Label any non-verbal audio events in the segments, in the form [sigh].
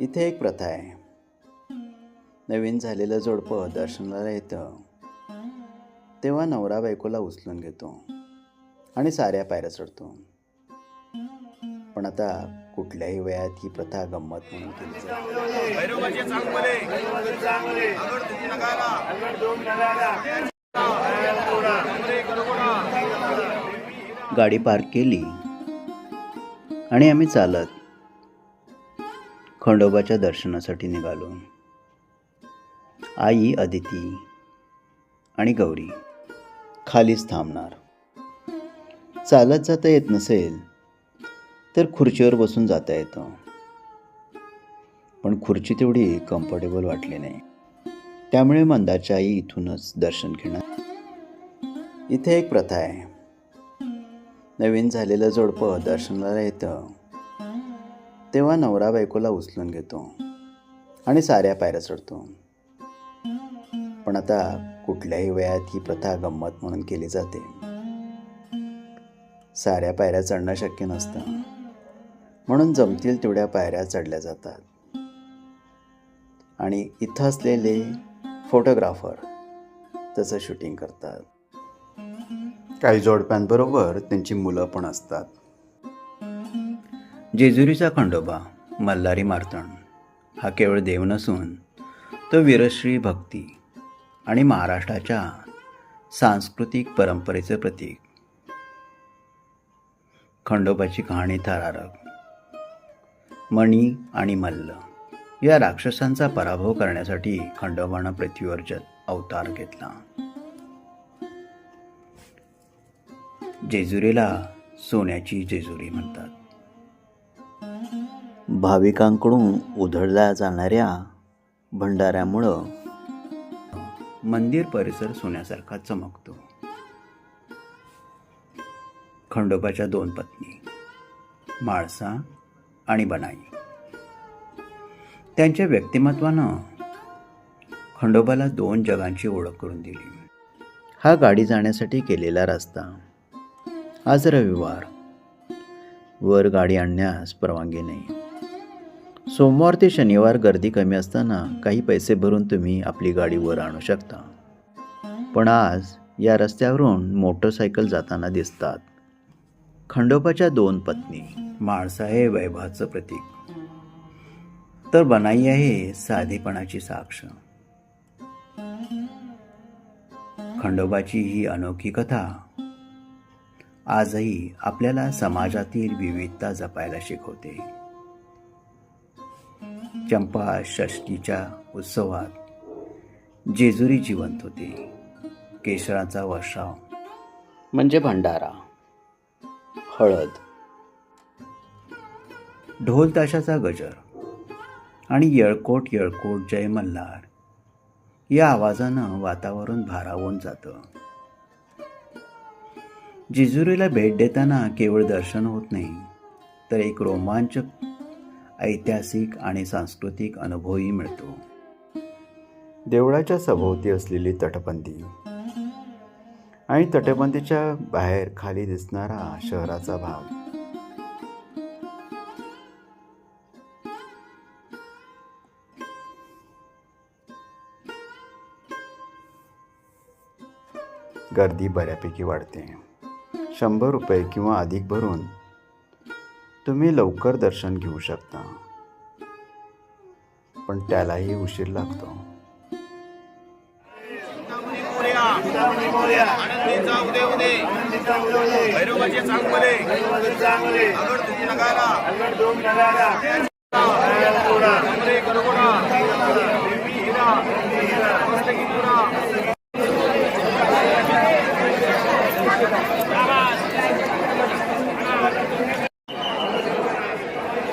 इथे एक प्रथा आहे. नवीन झालेलं जोडपं दर्शनाला येतं. तेव्हा नवरा बायकोला उचलून घेतो आणि साऱ्या पायऱ्या चढतो. पण आता कुठल्याही वयात ही प्रथा गंमत म्हणून केली जाते. गाडी पार्क केली आणि आम्ही चालत खंडोबाच्या दर्शनासाठी निघालो. आई अदिती आणि गौरी खालीच थांबणार. चालत जाता येत नसेल तर खुर्चीवर बसून जाता येतं. पण खुर्ची तेवढी कम्फर्टेबल वाटली नाही. त्यामुळे मंदाच्या आई इथूनच दर्शन घेणार. इथे एक प्रथा आहे. नवीन झालेलं जोडपं दर्शनाला येतं. तेव्हा नवरा बायकोला उचलून घेतो आणि साऱ्या पायऱ्या चढतो. पण आता कुठल्याही वयात ही प्रथा गंमत म्हणून केली जाते. साऱ्या पायऱ्या चढणं शक्य नसतं. म्हणून जमतील तेवढ्या पायऱ्या चढल्या जातात. आणि इथं असलेले फोटोग्राफर त्याचं शूटिंग करतात. काही जोडप्यांबरोबर त्यांची मुलं पण असतात. जेजुरीचा खंडोबा मल्हारी मार्तण हा केवळ देव नसून तो वीरश्री भक्ती आणि महाराष्ट्राच्या सांस्कृतिक परंपरेचे प्रतीक. खंडोबाची कहाणी थरारक. मणी आणि मल्ल या राक्षसांचा पराभव करण्यासाठी खंडोबानं पृथ्वीवर अवतार घेतला. जेजुरीला सोन्याची जेजुरी म्हणतात. भाविकांकडून उधळल्या जाणाऱ्या भंडाऱ्यामुळं मंदिर परिसर सोन्यासारखा चमकतो. खंडोबाच्या दोन पत्नी माळसा आणि बनाई. त्यांच्या व्यक्तिमत्वानं खंडोबाला दोन जगांची ओळख करून दिली. हा गाडी जाण्यासाठी केलेला रस्ता आज रविवार. वर गाडी आणण्यास परवानगी नाही. सोमवार ते शनिवार गर्दी कमी असताना काही पैसे भरून तुम्ही आपली गाडी वर आणू शकता. पण आज या रस्त्यावरून मोटरसायकल जाताना दिसतात. खंडोबाच्या दोन पत्नी माणसं हे वैभवाचं प्रतीक. तर बनाई आहे साधेपणाची साक्ष. खंडोबाची ही अनोखी कथा आजही आपल्याला समाजातील विविधता जपायला शिकवते. चंपा षष्टीच्या उत्सवात जेजुरी जिवंत होती. केशराचा वर्षाव. म्हणजे भंडारा. हळद. ढोल ताशाचा गजर आणि येळकोट येळकोट जय मल्हार या आवाजानं वातावरण भारावून जातं. जेजुरीला भेट देताना केवळ दर्शन होत नाही तर एक रोमांचक ऐतिहासिक आणि सांस्कृतिक अनुभवही मिळतो. देवळाच्या सभोवती असलेली तटबंदी आणि तटबंदीच्या बाहेर खाली दिसणारा शहराचा भाग. गर्दी बऱ्यापैकी वाढते. शंभर रुपये किंवा अधिक भरून तुम्ही लवकर दर्शन घेऊ शकता. पण त्यालाही उशीर लागतो.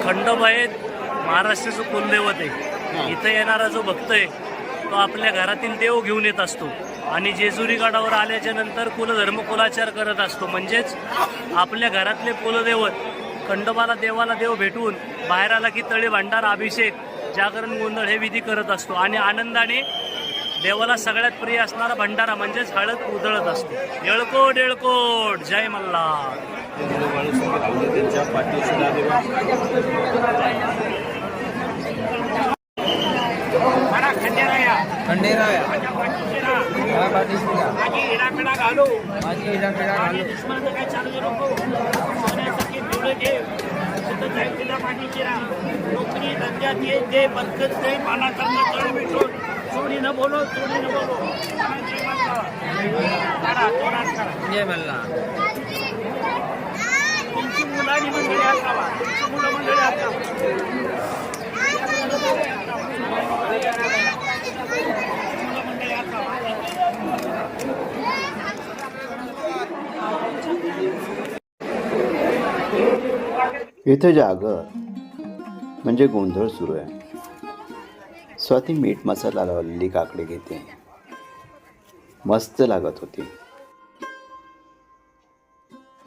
खंडोबा हे महाराष्ट्राचं कुलदैवत आहे. इथं येणारा जो भक्त आहे तो आपल्या घरातील देव घेऊन येत असतो. आणि जेजुरी गडावर आल्याच्यानंतर कुलधर्म कुलाचार करत असतो. म्हणजेच आपल्या घरातले कुलदैवत खंडोबाला देवाला देव भेटून बाहेर आला की तळे भांडार अभिषेक जागरण गोंधळ हे विधी करत असतो. आणि आनंदाने देवाला सगळ्यात प्रिय असणारा भंडारा म्हणजेच हळद उधळत असतो. येळकोट येळकोट. जय मल्हार. त्यांच्या पाठीशी खंडेरा या खंडेराव या माझ्या पाठीशी राहा. मला पाठीशी घ्या. माझी हिडापिडा घालू घालू नोकरी धंद्यात ये. दे बरकत दे मला चांगलं चढ चोरी न बोलो न बोलो. जय तुमची मुलांनी मंडळी असावा तुमची मुलं मंडळी असावा. मुलं मंडळी असावा. इथं जागर म्हणजे गोंधळ सुरू आहे. स्वाती मीठ मसाला लावलेली काकडी घेते. मस्त लागत होती.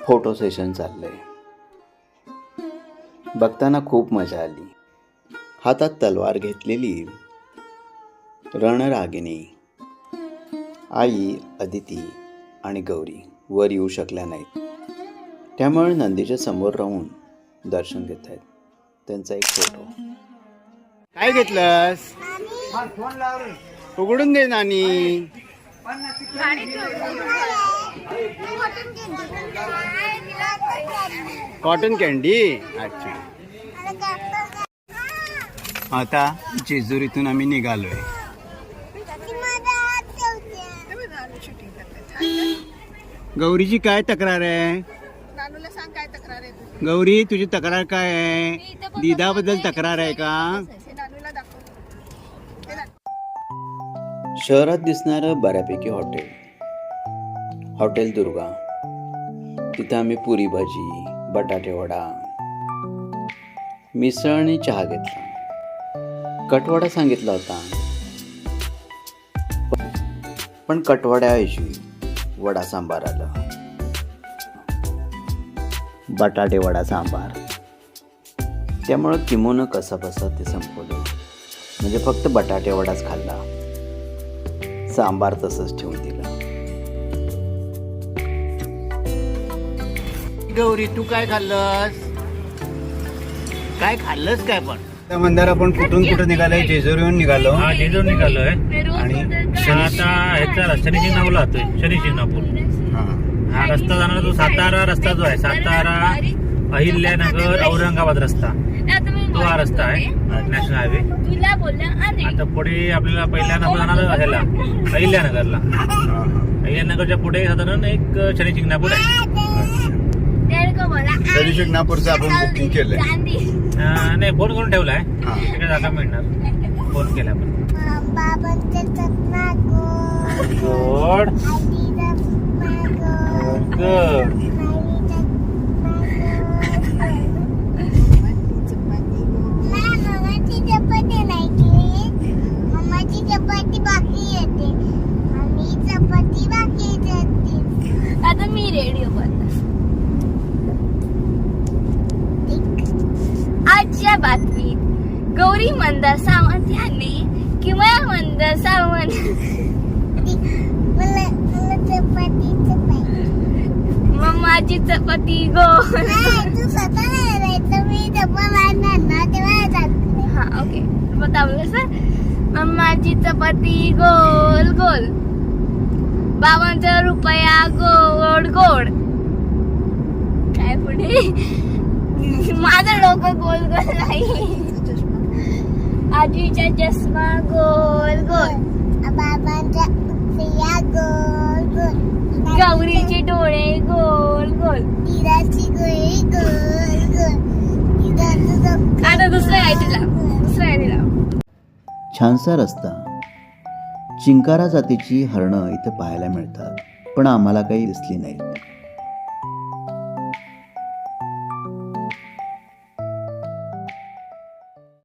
फोटो सेशन चाललंय. बघताना खूप मजा आली. हातात तलवार घेतलेली रणरागिणी आई अदिती आणि गौरी वर येऊ शकल्या नाहीत. त्यामुळे नंदीच्या समोर राहून दर्शन घेत आहेत त्यांचा एक फोटो काय घेतलंस? उघडून दे नानी. कॉटन कॅन्डी अच्छा. आता जेजुरीतून आम्ही निघालोय. गौरीची काय तक्रार आहे? गौरी तुझी तक्रार काय आहे? दिदाबद्दल तक्रार आहे का? शहरात दिसणारं बऱ्यापैकी हॉटेल. हॉटेल दुर्गा. तिथं आम्ही पुरी भाजी बटाटे वडा मिसळ आणि चहा घेतला. कटवडा सांगितला होता. पण कटवाड्याऐवजी वडा सांबार आला. बटाटे वडा सांबार. त्यामुळं किमोनं कसा बसा ते संपवलं. म्हणजे फक्त बटाटे वडाच खाल्ला. सांबार तसंच ठेवून दिला. गौरी तू काय खाल्लंस? काय खाल्लंस काय पण? मंदार आपण कुठून कुठं निघालोय जेजुरीहून निघालो. हा जेजूर निघालोय आणि हा आता ह्याचा शनी शिंगणापूरला जातोय. शनी शिंगणापूर हा. हा रस्ता जाणार तो सातारा रस्ता जो आहे सातारा अहिल्यानगर औरंगाबाद रस्ता. तो हा रस्ता आहे नॅशनल हायवे तुला बोललं आणि आता पुढे आपल्याला पहिल्यांदा जाणार ह्याला अहिल्यानगरला. अहिल्यानगरच्या पुढे साधारण एक शनी शिंगणापूर आहे. शनी शिंगणापूरचं आपण बुकिंग केलंय. नाही फोन करून ठेवलाय हा. तिकडे जागा मिळणार. फोन केला आपण. [laughs] गोड. गुड चपाती बाकी येते आणि चपाती बाकी येते आता मी रेडिओ आजच्या बातमीत गौरी मंदार सावंत यांनी किंवा मंदार सावंत माझी चपाती हा ओके. सर. माझी चपाती गोल गोल. बावन्न रुपया गोड गोड. काय पुढे? माझं डोकं गोल गोल नाही. आजीचा चष्मा गोल गोल. बाबांच्या गोल गोल. गौरीचे डोळे गोल गोल. इराची गोळी गोल गोल. आता दुसरं काय तिला. दुसरं काय तिला. छानसा रस्ता. चिंकारा जातीची हरणं इथं पाहायला मिळतात पण आम्हाला काही दिसली नाहीत.